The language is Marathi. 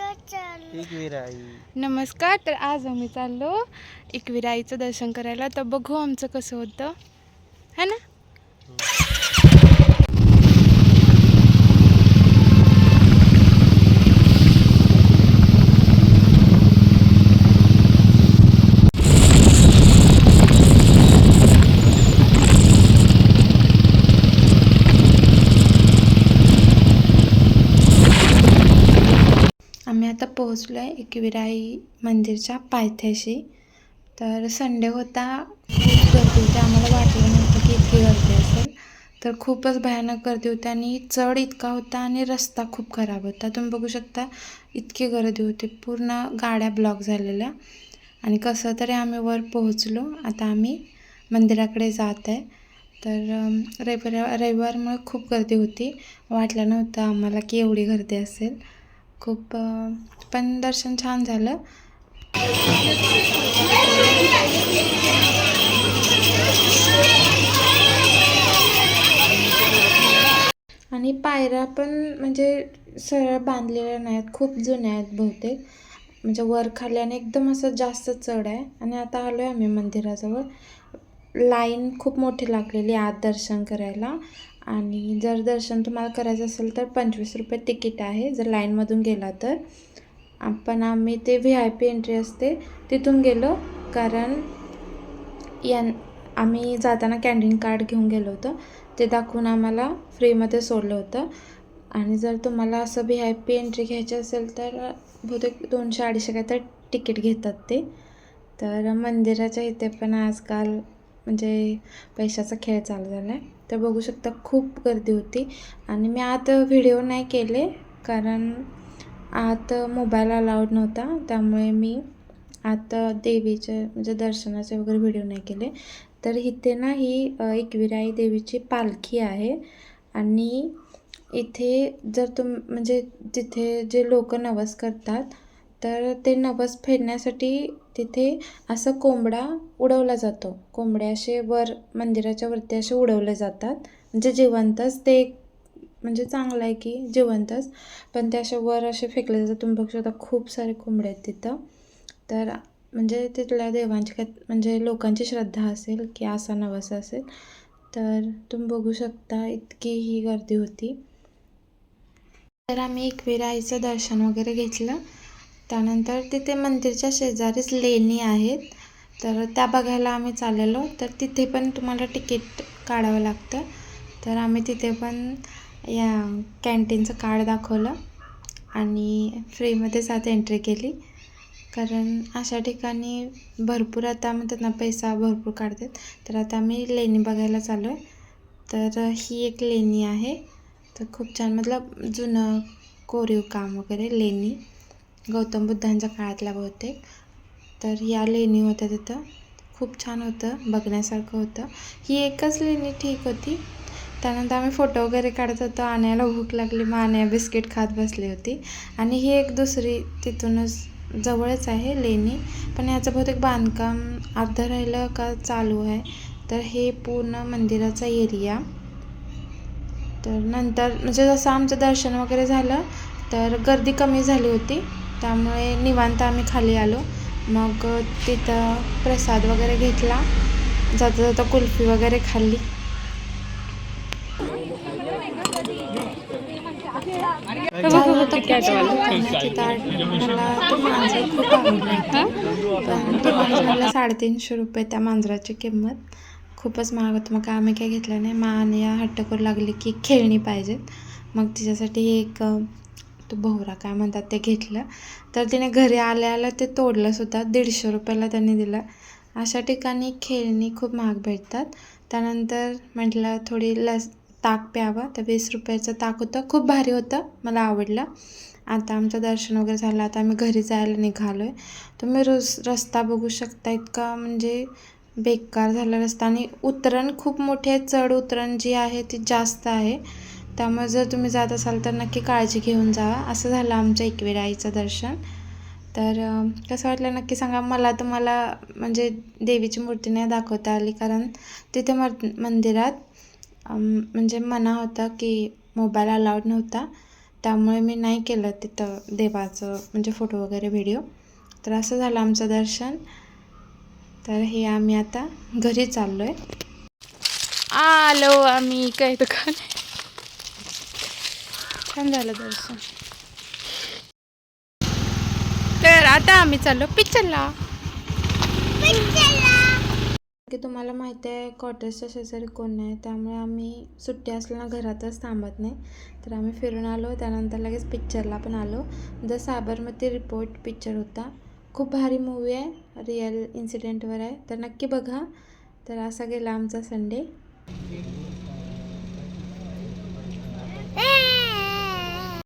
एकविराई नमस्कार तर आज आम्ही चाललो एकविराईचं दर्शन करायला. तर बघू आमचं कसं होतं. है ना आम्ही आता पोहोचलो आहे एकविराई मंदिरच्या पायथ्याशी. तर संडे होता खूप गर्दी होती. आम्हाला वाटलं नव्हतं की इतकी गर्दी असेल. तर खूपच भयानक गर्दी होती आणि चढ इतका होता आणि रस्ता खूप खराब होता. तुम्ही बघू शकता इतकी गर्दी होती. पूर्ण गाड्या ब्लॉक झालेल्या. आणि कसं तरी आम्ही वर पोहोचलो. आता आम्ही मंदिराकडे जात आहे. तर रविवार रविवारमुळे खूप गर्दी होती. वाटलं नव्हतं आम्हाला की एवढी गर्दी असेल. खूप पण दर्शन छान झालं. आणि पायऱ्या पण म्हणजे सरळ बांधलेल्या नाहीत खूप जुन्या आहेत बहुतेक. म्हणजे वर खाली आणि एकदम असं जास्त चढ आहे. आणि आता आलो आहे आम्ही मंदिराजवळ. लाईन खूप मोठी लागलेली आहे आत दर्शन करायला. आणि जर दर्शन तुम्हाला करायचं असेल तर पंचवीस रुपये तिकीट आहे जर लाईनमधून गेला तर. आपण आम्ही ते व्ही आय पी एंट्री असते तिथून गेलो कारण या आम्ही जाताना कॅन्टीन कार्ड घेऊन गेलो होतं ते दाखवून आम्हाला फ्रीमध्ये सोडलं होतं. आणि जर तुम्हाला असं व्ही आय पी एंट्री घ्यायची असेल तर बहुतेक दोनशे अडीचशे काय तर तिकीट घेतात ते. तर मंदिराच्या इथे पण आजकाल म्हणजे पैशाचा खेळ चालू झाला आहे तर बघू शकता खूप गर्दी होती. आणि मी आत व्हिडिओ नाही केले कारण आत मोबाईल अलाउड नव्हता. त्यामुळे मी आता देवीचे म्हणजे दर्शनाचे वगैरे व्हिडिओ नाही केले. तर इथे ना ही एकविराई देवीची पालखी आहे. आणि इथे जर तुम म्हणजे तिथे जे लोक नवस करतात तर ते नवस फेडण्यासाठी तिथे असं कोंबडा उडवला जातो. कोंबडे असे वर मंदिराच्या वरती असे उडवले जातात. म्हणजे जिवंतच ते एक म्हणजे चांगलं आहे की जिवंतच पण ते असे वर असे फेकले जातात. तुम्ही बघू शकता खूप सारे कोंबडे आहेत तिथं. तर म्हणजे तिथल्या देवांची काय म्हणजे लोकांची श्रद्धा असेल की असा नवस असेल तर तुम्ही बघू शकता इतकी ही गर्दी होती. तर आम्ही एकविरा आईचं दर्शन वगैरे घेतलं. त्यानंतर तिथे मंदिरच्या शेजारीच लेणी आहेत. तर त्या बघायला आम्ही चाललेलो. तर तिथे पण तुम्हाला तिकीट काढावं लागतं. तर आम्ही तिथे पण या कॅन्टीनचं कार्ड दाखवलं आणि फ्रीमध्येच आता एंट्री केली. कारण अशा ठिकाणी भरपूर आता म्हणतात ना पैसा भरपूर काढतात. तर आता आम्ही लेणी बघायला चाललो आहे तर ही एक लेणी आहे. तर खूप छान मतलब जुनं कोरीव काम वगैरे लेणी. गौतम बुद्धांच्या काळातल्या बहुतेक. तर या लेणी होत्या तिथं. खूप छान होतं बघण्यासारखं होतं. ही एकच लेणी ठीक होती. त्यानंतर आम्ही फोटो वगैरे काढत होतो. आण्याला भूक लागली मग आण्या बिस्किट खात बसली होती. आणि ही एक दुसरी तिथूनच जवळच आहे लेणी. पण याचं बहुतेक बांधकाम अर्धं राहिलं का चालू आहे. तर हे पूर्ण मंदिराचा एरिया. तर नंतर म्हणजे जसं आमचं दर्शन वगैरे झालं तर गर्दी कमी झाली होती. त्यामुळे निवांत आम्ही खाली आलो. मग तिथं प्रसाद वगैरे घेतला. जाता जाता कुल्फी वगैरे खाल्ली. साडेतीनशे रुपये त्या मांजराची किंमत. खूपच महाग होतं. मग आम्ही काय घेतलं नाही. मान या हट्ट करू लागली की खेळणी पाहिजेत. मग तिच्यासाठी एक तो भोवरा काय म्हणतात ते घेतलं. तर तिने घरी आल्या आल्या ते तोडलं सुद्धा. दीडशे रुपयाला त्यांनी दिलं. अशा ठिकाणी खेळणी खूप महाग भेटतात. त्यानंतर म्हटलं थोडी लस ताक प्यावं. तर वीस रुपयाचं ताक होतं. खूप भारी होतं. मला आवडलं. आता आमचं दर्शन वगैरे झालं. आता आम्ही घरी जायला निघालो आहे तुम्ही रोज रस्ता बघू शकता इतका म्हणजे बेकार झाला रस्ता. आणि उतरण खूप मोठे आहे. चढ उतरण जी आहे ती जास्त आहे. त्यामुळे जर तुम्ही जात असाल तर नक्की काळजी घेऊन जावा. असं झालं आमच्या एकविराईचं दर्शन. तर कसं वाटलं नक्की सांगा? मला तुम्हाला म्हणजे देवीची मूर्ती नाही दाखवता आली. कारण तिथे म मंदिरात म्हणजे मना होता की मोबाईल अलाउड नव्हता. त्यामुळे मी नाही केलं तिथं देवाचं म्हणजे फोटो वगैरे व्हिडिओ तर असं झालं आमचं दर्शन. तर हे आम्ही आता घरी चाललो आहे आलो आम्ही काय दुकान. छान झालं दर्शन. तर आता आम्ही चाललो पिक्चरला. की तुम्हाला माहिती आहे कॉटेजच्या शेजारी कोण नाही त्यामुळे आम्ही सुट्टी असल्यानं घरातच थांबत नाही. तर आम्ही फिरून आलो त्यानंतर लगेच पिक्चरला पण आलो. द साबरमती रिपोर्ट पिक्चर होता. खूप भारी मूवी आहे रिअल इन्सिडेंटवर आहे. तर नक्की बघा. तर असा गेला आमचा संडे